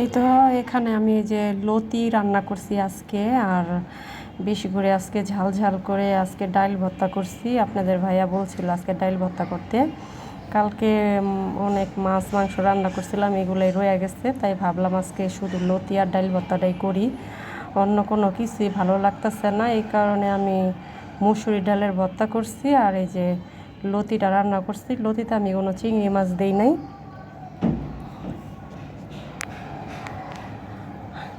এই তো এখানে আমি এই যে লতি রান্না করছি আজকে, আর বেশি করে আজকে ঝাল ঝাল করে আজকে ডাইল ভর্তা করছি। আপনাদের ভাইয়া বলছিল আজকে ডাইল ভর্তা করতে। কালকে অনেক মাছ মাংস রান্না করছিলাম, এগুলোই রয়ে গেছে, তাই ভাবলাম আজকে শুধু লতি আর ডাইল ভর্তাটাই করি। অন্য কোনো কিছুই ভালো লাগতেছে না, এই কারণে আমি মুসুরি ডালের ভর্তা করছি, আর এই যে লতিটা রান্না করছি। লতিতে আমি কোনো চিংড়ি মাছ দিই নাই।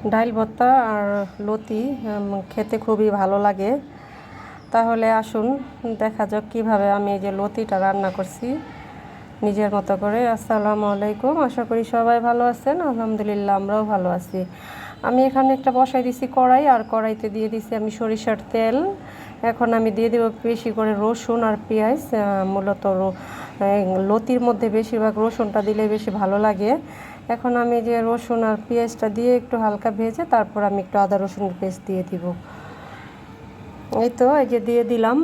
ডাইল ভর্তা আর লতি খেতে খুবই ভালো লাগে। তাহলে আসুন, দেখা যাক কীভাবে আমি এই যে লতিটা রান্না করছি নিজের মতো করে। আসসালামু আলাইকুম, আশা করি সবাই ভালো আছেন। আলহামদুলিল্লাহ, আমরাও ভালো আছি। আমি এখানে একটা বসাই দিছি কড়াই, আর কড়াইতে দিয়ে দিছি আমি সরিষার তেল। এখন আমি দিয়ে দেবো বেশি করে রসুন আর পেঁয়াজ মূলত লতির মধ্যে বেশিরভাগ রসুনটা দিলে বেশি ভালো লাগে। এখন আমি যে রসুন আর পেঁয়াজটা দিয়ে একটু হালকা ভেজে তারপর আমি একটু আদা রসুনের পেস্ট দিয়ে দিব। এই তো, এই যে দিয়ে দিলাম।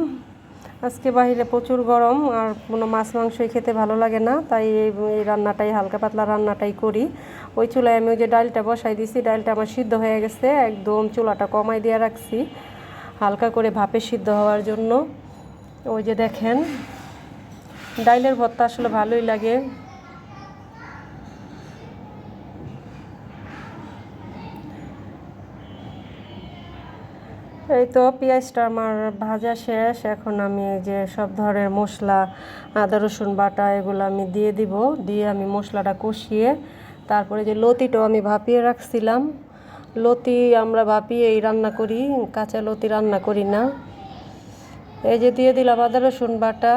আজকে বাইরে প্রচুর গরম আর কোনো মাছ মাংসই খেতে ভালো লাগে না, তাই এই রান্নাটাই, হালকা পাতলা রান্নাটাই করি। ওই চুলায় আমি ওই যে ডালটা বসাই দিছি, ডালটা আমার সিদ্ধ হয়ে গেছে, একদম চুলাটা কমাই দিয়ে রাখছি, হালকা করে ভাপে সিদ্ধ হওয়ার জন্য। ওই যে দেখেন, ডাইলের ভর্তা আসলে ভালোই লাগে। এই তো পেঁয়াজটা আমার ভাজা শেষ। এখন আমি যে সব ধরনের মশলা, আদা, রসুন, বাটা, এগুলো আমি দিয়ে দিব। দিয়ে আমি মশলাটা কষিয়ে তারপরে যে লতিটাও আমি ভাপিয়ে রাখছিলাম। লতি আমরা ভাপিয়ে এই রান্না করি, কাঁচা লতি রান্না করি না। এই যে দিয়ে দিলাম আদা, রসুন, বাটা।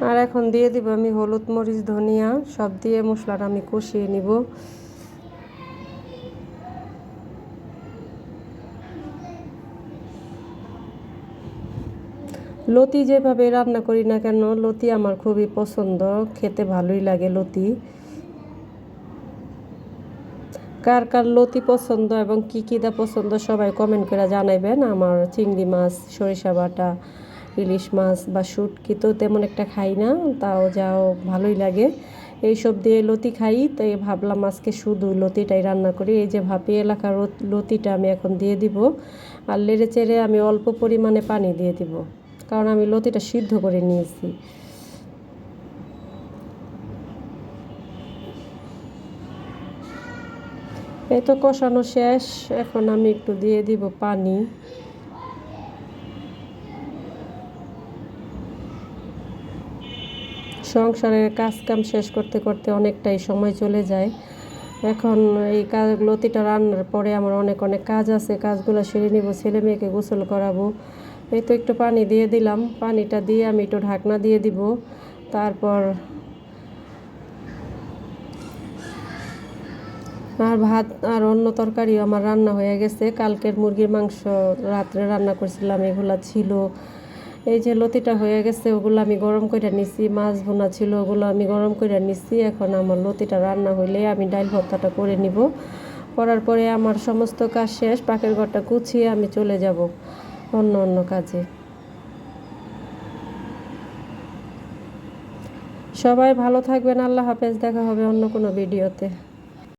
আর এখন দিয়ে দিব আমি হলুদ, মরিচ, ধনিয়া, সব দিয়ে মশলাটা আমি কষিয়ে নিব। লতি যেভাবে রান্না করি না কেন, লতি আমার খুবই পছন্দ, খেতে ভালোই লাগে লতি। কার কার লতি পছন্দ এবং কী কী দা পছন্দ সবাই কমেন্ট করে জানাইবেন। আমার চিংড়ি মাছ, সরিষা বাটা ইলিশ মাছ বা শুটকি তো তেমন একটা খাই না, তাও যাও ভালোই লাগে। এইসব দিয়ে লতি খাই, তাই ভাবলাম আজকে শুধু লতিটাই রান্না করি। এই যে ভাপি এলাকার লতিটা আমি এখন দিয়ে দিব আর লেড়ে চেড়ে আমি অল্প পরিমাণে পানি দিয়ে দিব, কারণ আমি লতিটা সিদ্ধ করে নিয়েছি। এই তো কষানো শেষ, এখন আমি একটু দিয়ে দিব পানি। সংসারের কাজ কাম শেষ করতে করতে অনেকটাই সময় চলে যায়। এখন এই কাজ, লতিটা রান্নার পরে আমার অনেক অনেক কাজ আছে। কাজগুলো সেরে নিব, ছেলে মেয়েকে গোসল করাবো। এই তো একটু পানি দিয়ে দিলাম। পানিটা দিয়ে আমি একটু ঢাকনা দিয়ে দিব। তারপর আর ভাত আর অন্য তরকারিও আমার রান্না হয়ে গেছে। কালকের মুরগির মাংস রাত্রে রান্না করছিলাম, এগুলা ছিল। এই যে লতিটা হয়ে গেছে, ওগুলো আমি গরম করে নিছি, মাছ ভুনা ছিল ওগুলো আমি গরম করে নিছি, এখন আমার লতিটা রান্না হইলে আমি ডাল ভর্তাটা করে নিব। করার পরে আমার সমস্ত কাজ শেষ পাখির ঘরটা কুচিয়ে আমি চলে যাব অন্য অন্য কাজে। সবাই ভালো থাকবেন, আল্লাহ হাফেজ, দেখা হবে অন্য কোনো ভিডিওতে।